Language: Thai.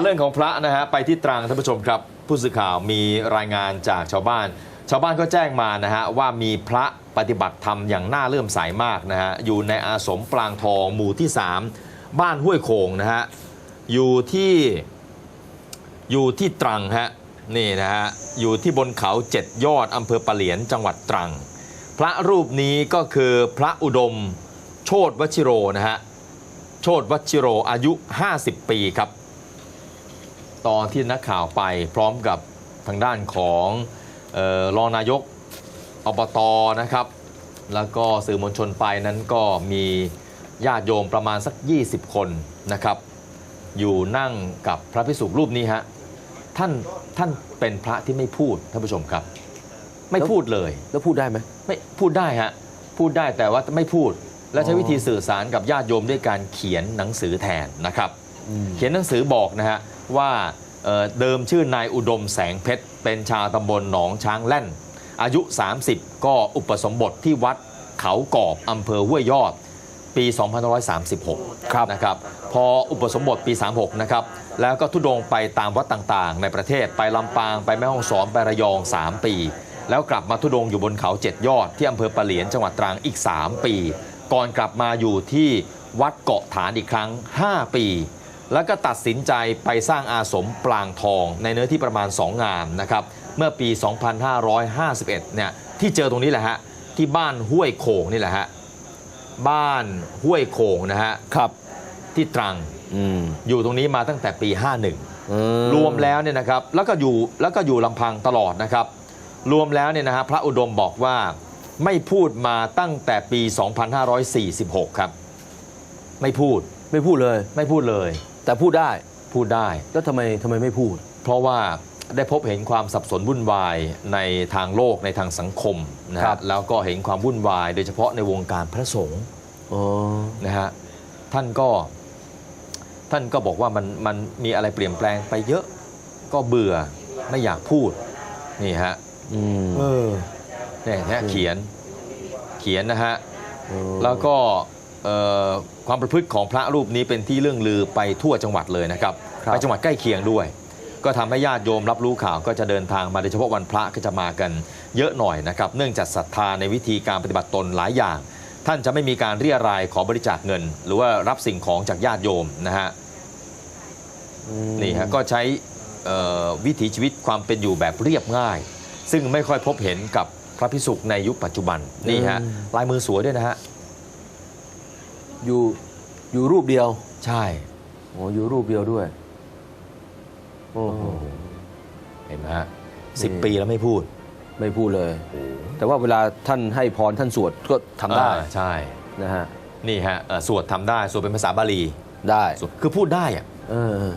เรื่องของพระนะฮะไปที่ตรังท่านผู้ชมครับ ผู้สื่อข่าวมีรายงานจากชาวบ้าน ชาวบ้านก็แจ้งมานะฮะว่ามีพระปฏิบัติธรรมอย่างน่าเลื่อมใสมากนะฮะอยู่ในอาสมปรางทองหมู่ที่ 3 บ้านห้วยโขงนะฮะอยู่ที่อยู่ที่ตรังฮะนี่นะฮะอยู่ที่บนเขาเจ็ดยอดอำเภอปะเหลียนจังหวัดตรัง พระรูปนี้ก็คือพระอุดมโชตวชิโรนะฮะโชตวัชิโรอายุ 50 ปีครับ ตอนที่นักข่าวไปพร้อมกับทางด้านของเออรองนายกอบตนะครับ แล้วก็สื่อมวลชนไปนั้นก็มีญาติโยมประมาณสัก 20 คนนะครับ อยู่นั่งกับพระพิสุรูปนี้ฮะท่านท่านเป็นพระที่ไม่พูดท่านผู้ชมครับ ไม่พูดเลยแล้วพูดได้ไหมไม่พูดได้ฮะพูดได้แต่ว่าไม่พูด และใช้อ๋อวิธีสื่อสารกับญาติโยมด้วยการเขียนหนังสือแทนนะครับอืม เขียนหนังสือบอกนะฮะว่าเอ่อเดิมชื่อนายอุดมแสงเพชร เป็นชาวตำบลหนองช้างแล่น อายุ 30 ก็อุปสมบทที่วัดเขากอบอำเภอห้วยยอด ปี2536ครับนะครับ พออุปสมบทปี 36 นะครับ แล้วก็ทุดงไปตามวัดต่างๆ ในประเทศไปลำปางไปแม่ฮ่องสอนไประยอง 3 ปี แล้วกลับมาทุดงอยู่บนเขาเจ็ดยอด ที่อำเภอปะเหลียนจังหวัดตรังอีก 3 ปี ก่อนกลับมาอยู่ที่วัดเกาะฐานอีกครั้ง 5 ปี แล้วก็ตัดสินใจไปสร้างอาสมปลางทองในเนื้อที่ประมาณ 2 งามนะครับเมื่อปี 2551 เนี่ยที่เจอตรงนี้แหละฮะที่บ้านห้วยโขงนี่แหละฮะบ้านห้วยโขงนะฮะครับที่ตรังอืมอยู่ตรงนี้มาตั้งแต่ปี 51อืรวมแล้วเนี่ยนะครับแล้วก็อยู่แล้วก็อยู่ลำพังตลอดนะครับ รวมแล้วเนี่ยนะฮะพระอุดมบอกว่าไม่พูดมาตั้งแต่ปี 2546 ครับ ไม่พูดไม่พูดเลย ไม่พูดเลย แต่พูดได้พูดได้แล้วทำไมทำไมไม่พูด เพราะว่าได้พบเห็นความสับสนวุ่นวายในทางโลกในทางสังคมนะครัฮะบ แล้วก็เห็นความวุ่นวาย โดยเฉพาะในวงการพระสงฆ์อ๋อนะฮะท่านก็ท่านก็บอกว่ามันมันมีอะไรเปลี่ยนแปลงไปเยอะก็เบื่อไม่อยากพูดนี่ฮะอืมเออเนี่ยฮะอืมเขียนเขียนนะฮะเออแล้วก็เอ่อ ความประพฤติของพระรูปนี้เป็นที่เรื่องลือไปทั่วจังหวัดเลยนะครับไปจังหวัดใกล้เคียงด้วย ก็ทำให้ญาติโยมรับรู้ข่าวก็จะเดินทางมาโดยเฉพาะวันพระก็จะมากันเยอะหน่อยนะครับ เนื่องจากศรัทธาในวิธีการปฏิบัติตนหลายอย่าง ท่านจะไม่มีการเรียรายขอบริจาคเงิน หรือว่ารับสิ่งของจากญาติโยมนะฮะอืมนี่ฮะก็ใช้เอ่อวิถีชีวิตความเป็นอยู่แบบเรียบง่าย ซึ่งไม่ค่อยพบเห็นกับพระพิสุในยุคปัจจุบันนี่ฮะลายมือสวยด้วยนะฮะ อยู่อยู่รูปเดียว ใช่โอ้อยู่รูปเดียวด้วย โอ้โหเห็นไหมฮะสิบนี่ปีแล้วไม่พูด ไม่พูดเลย แต่ว่าเวลาท่านให้พรท่านสวดก็ทำได้อ่าใช่ นะฮะ นี่ฮะเอ่อสวดทำได้ สวดเป็นภาษาบาลีได้ สวดคือพูดได้อะ เออ